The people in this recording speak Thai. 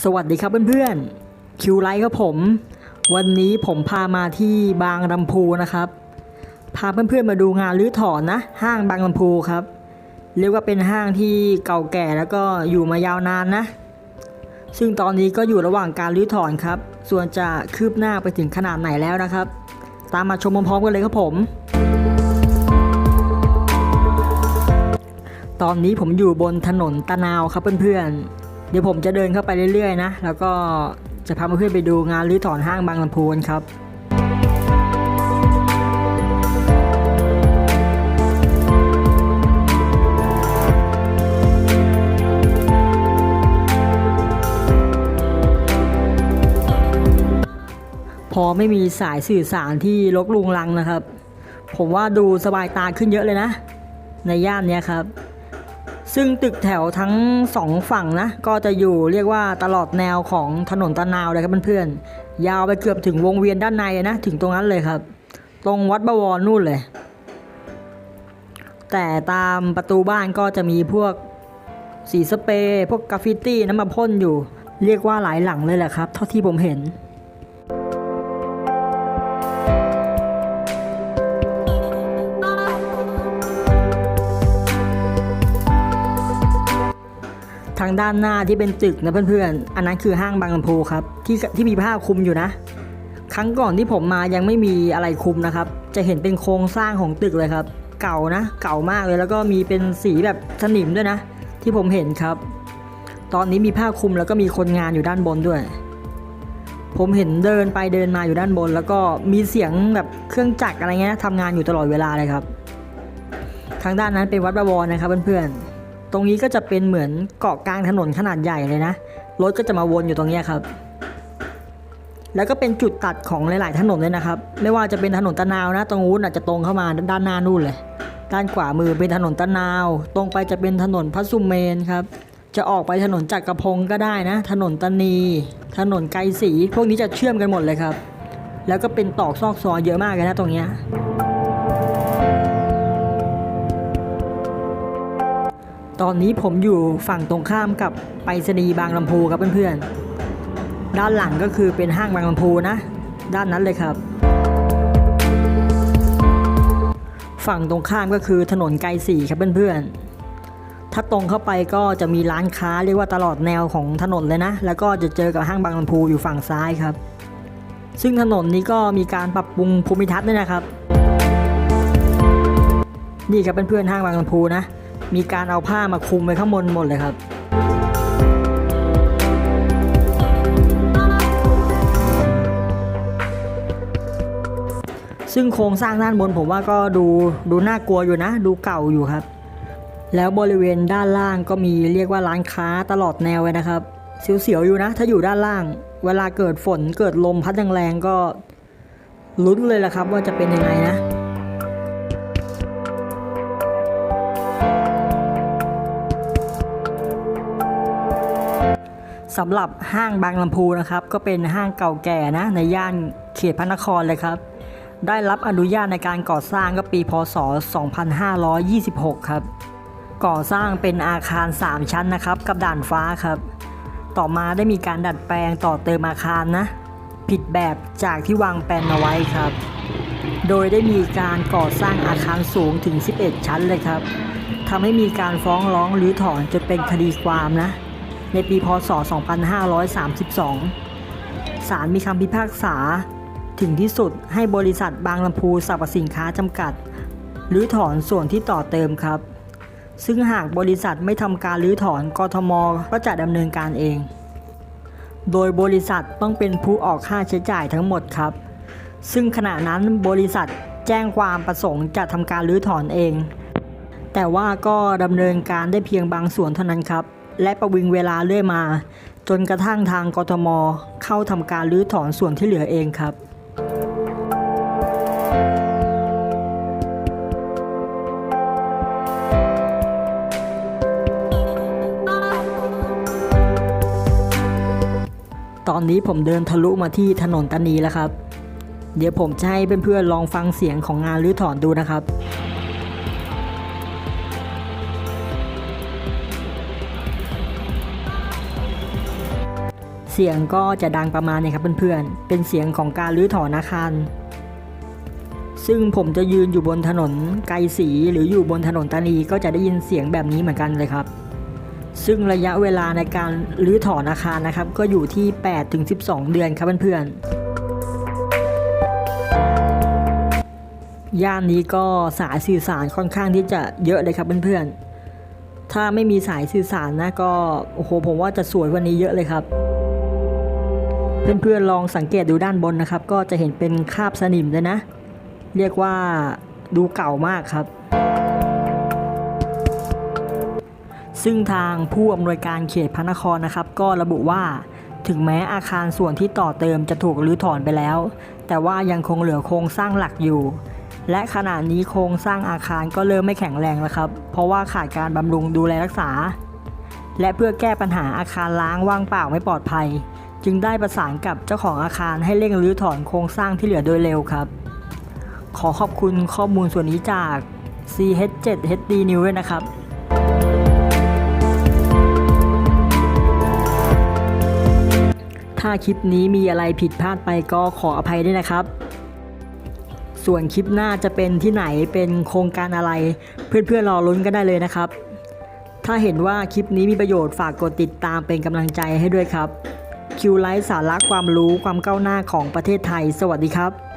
สวัสดีครับเพื่อนๆ คิวไลท์ครับผม วันนี้ผมพามาที่บางลำพูนะครับ พาเพื่อนๆมาดูงานรื้อถอนนะ ห้างบางลำพูครับ เรียกว่าเป็นห้างที่เก่าแก่แล้วก็อยู่มายาวนานนะ ซึ่งตอนนี้ก็อยู่ระหว่างการรื้อถอนครับ ส่วนจะคืบหน้าไปถึงขนาดไหนแล้วนะครับ ตามมาชมพร้อมๆกันเลยครับผม ตอนนี้ผมอยู่บนถนนตะนาวครับเพื่อนๆ เดี๋ยวผมจะเดินเข้าไปเรื่อยๆนะ แล้วก็จะพาเพื่อนไปดูงานรื้อถอนห้างบางลำพูนครับพอไม่มีสายสื่อสารที่ลกลุงลังนะครับ ผมว่าดูสบายตาขึ้นเยอะเลยนะ ในย่านนี้ครับ ซึ่งตึกแถวทั้งสองฝั่งนะ ก็จะอยู่เรียกว่าตลอดแนวของถนนตะนาวเลยครับเพื่อนๆ ยาวไปเกือบถึงวงเวียนด้านในนะ ถึงตรงนั้นเลยครับ ตรงวัดบวรนู่นเลย แต่ตามประตูบ้านก็จะมีพวกสีสเปรย์พวกกราฟฟิตี้น้ำมาพ่นอยู่ เรียกว่าหลายหลังเลยแหละครับ เท่าที่ผมเห็น ทางด้านหน้าที่เป็นตึกนะเพื่อนๆ อันนั้นคือห้างบางลำพูครับที่ที่มีผ้าคลุมอยู่นะ ครั้งก่อนที่ผมมายังไม่มีอะไรคลุมนะครับ จะเห็นเป็นโครงสร้างของตึกเลยครับ เก่านะ เก่ามากเลยแล้วก็มีเป็นสีแบบสนิมด้วยนะ ที่ผมเห็นครับ ตอนนี้มีผ้าคลุมแล้วก็มีคนงานอยู่ด้านบนด้วย ผมเห็นเดินไปเดินมาอยู่ด้านบน แล้วก็มีเสียงแบบเครื่องจักรอะไรเงี้ยทำงานอยู่ตลอดเวลาเลยครับ ทางด้านนั้นเป็นวัดประวรนะครับเพื่อนๆ ตรงนี้ก็จะเป็นเหมือนเกาะกลางถนนขนาดใหญ่เลยนะ รถก็จะมาวนอยู่ตรงนี้ครับ แล้วก็เป็นจุดตัดของหลาย ๆ ถนนเลยนะครับ ไม่ว่าจะเป็นถนนตะนาวนะ ตรงนู้นอาจจะตรงเข้ามาด้านหน้านู่นเลย ด้านขวามือเป็นถนนตะนาว ตรงไปจะเป็นถนนพระสุเมนครับ จะออกไปถนนจักรพงศ์ก็ได้นะ ถนนตะนี ถนนไกรศรีพวกนี้จะเชื่อมกันหมดเลยครับ แล้วก็เป็นตอกซอกซอยเยอะมากเลยนะตรงเนี้ย ตอนนี้ผมอยู่ฝั่งตรงข้ามกับไปรษณีย์บางลำพูครับเพื่อนๆ ด้านหลังก็คือเป็นห้างบางลำพูนะ ด้านนั้นเลยครับ ฝั่งตรงข้ามก็คือถนนไกรศรีครับเพื่อนๆ ถ้าตรงเข้าไปก็จะมีร้านค้าเรียกว่าตลอดแนวของถนนเลยนะ แล้วก็จะเจอกับห้างบางลำพูอยู่ฝั่งซ้ายครับ ซึ่งถนนนี้ก็มีการปรับปรุงภูมิทัศน์ด้วยนะครับ นี่ครับเพื่อนๆห้างบางลำพูนะ มีการเอาผ้ามาคลุมไว้ข้างบนหมดเลยครับซึ่งโครงสร้างด้านบนผมว่าก็ดูดูน่ากลัวอยู่นะ ดูเก่าอยู่ครับ แล้วบริเวณด้านล่างก็มีเรียกว่าร้านค้าตลอดแนวเลยนะครับเสียวๆอยู่นะ ถ้าอยู่ด้านล่าง เวลาเกิดฝนเกิดลมพัดแรงๆก็ลุ้นเลยละครับว่าจะเป็นยังไงนะ สำหรับห้างบางลำพูนะครับ ก็เป็นห้างเก่าแก่นะในย่านเขตพระนครเลยครับ ได้รับอนุญาตในการก่อสร้างก็ปีพศ 2526 ครับ ก่อสร้างเป็นอาคาร 3 ชั้นนะครับ กับด่านฟ้าครับ ต่อมาได้มีการดัดแปลงต่อเติมอาคารนะ ผิดแบบจากที่วางแผนเอาไว้ครับ โดยได้มีการก่อสร้างอาคารสูงถึง 11 ชั้นเลยครับทำให้มีการฟ้องร้องหรือถอนจนเป็นคดีความนะ ในปีพศ 2532 ศาลมีคำพิพากษา ถึงที่สุดให้บริษัทบางลำพูสรรพสินค้าจำกัด หรือถอนส่วนที่ต่อเติมครับ ซึ่งหากบริษัทไม่ทำการรื้อถอนกทมก็จะดำเนินการเอง โดยบริษัทต้องเป็นผู้ออกค่าใช้จ่ายทั้งหมดครับ ซึ่งขณะนั้นบริษัทแจ้งความประสงค์จะทำการรื้อถอนเอง แต่ว่าก็ดำเนินการได้เพียงบางส่วนเท่านั้นครับ และประวิงเวลาเรื่อยมา จนกระทั่งทางกทม เข้าทำการรื้อถอนส่วนที่เหลือเองครับตอนนี้ผมเดินทะลุมาที่ถนนตานีแล้วครับ เดี๋ยวผมจะให้เพื่อนๆลองฟังเสียงของงานรื้อถอนดูนะครับ เสียงก็จะดังประมาณนี้ครับเพื่อนๆ เป็นเสียงของการรื้อถอนอาคาร ซึ่งผมจะยืนอยู่บนถนนไกรศรีหรืออยู่บนถนนตานีก็จะได้ยินเสียงแบบนี้เหมือนกันเลยครับ ซึ่งระยะเวลาในการรื้อถอนอาคารนะครับ ก็อยู่ที่8ถึง12 เดือนครับเพื่อนๆย่านนี้ก็สายสื่อสารค่อนข้างที่จะเยอะเลยครับเพื่อนๆ ถ้าไม่มีสายสื่อสารนะก็โอ้โหผมว่าจะสวยกว่านี้เยอะเลยครับ เพื่อนๆลองสังเกตดูด้านบนนะครับ ก็จะเห็นเป็นคราบสนิมเลยนะ เรียกว่าดูเก่ามากครับ ซึ่งทางผู้อำนวยการเขตพระนครนะครับ ก็ระบุว่าถึงแม้อาคารส่วนที่ต่อเติมจะถูกรื้อถอนไปแล้ว แต่ว่ายังคงเหลือโครงสร้างหลักอยู่ และขณะนี้โครงสร้างอาคารก็เริ่มไม่แข็งแรงแล้วครับ เพราะว่าขาดการบำรุงดูแลรักษา และเพื่อแก้ปัญหาอาคารล้างว่างเปล่าไม่ปลอดภัย จึงได้ประสานกับเจ้าของอาคารให้เร่งรื้อถอนโครงสร้างที่เหลือโดยเร็วครับ ขอขอบคุณข้อมูลส่วนนี้จาก CH7HD News ด้วยนะครับถ้าคลิปนี้มีอะไรผิดพลาดไปก็ขออภัยด้วยนะครับ ส่วนคลิปหน้าจะเป็นที่ไหนเป็นโครงการอะไร เพื่อนๆรอลุ้นกันได้เลยนะครับ ถ้าเห็นว่าคลิปนี้มีประโยชน์ฝากกดติดตามเป็นกำลังใจให้ด้วยครับ คิวไลฟ์สาระความรู้ความก้าวหน้าของประเทศไทย สวัสดีครับ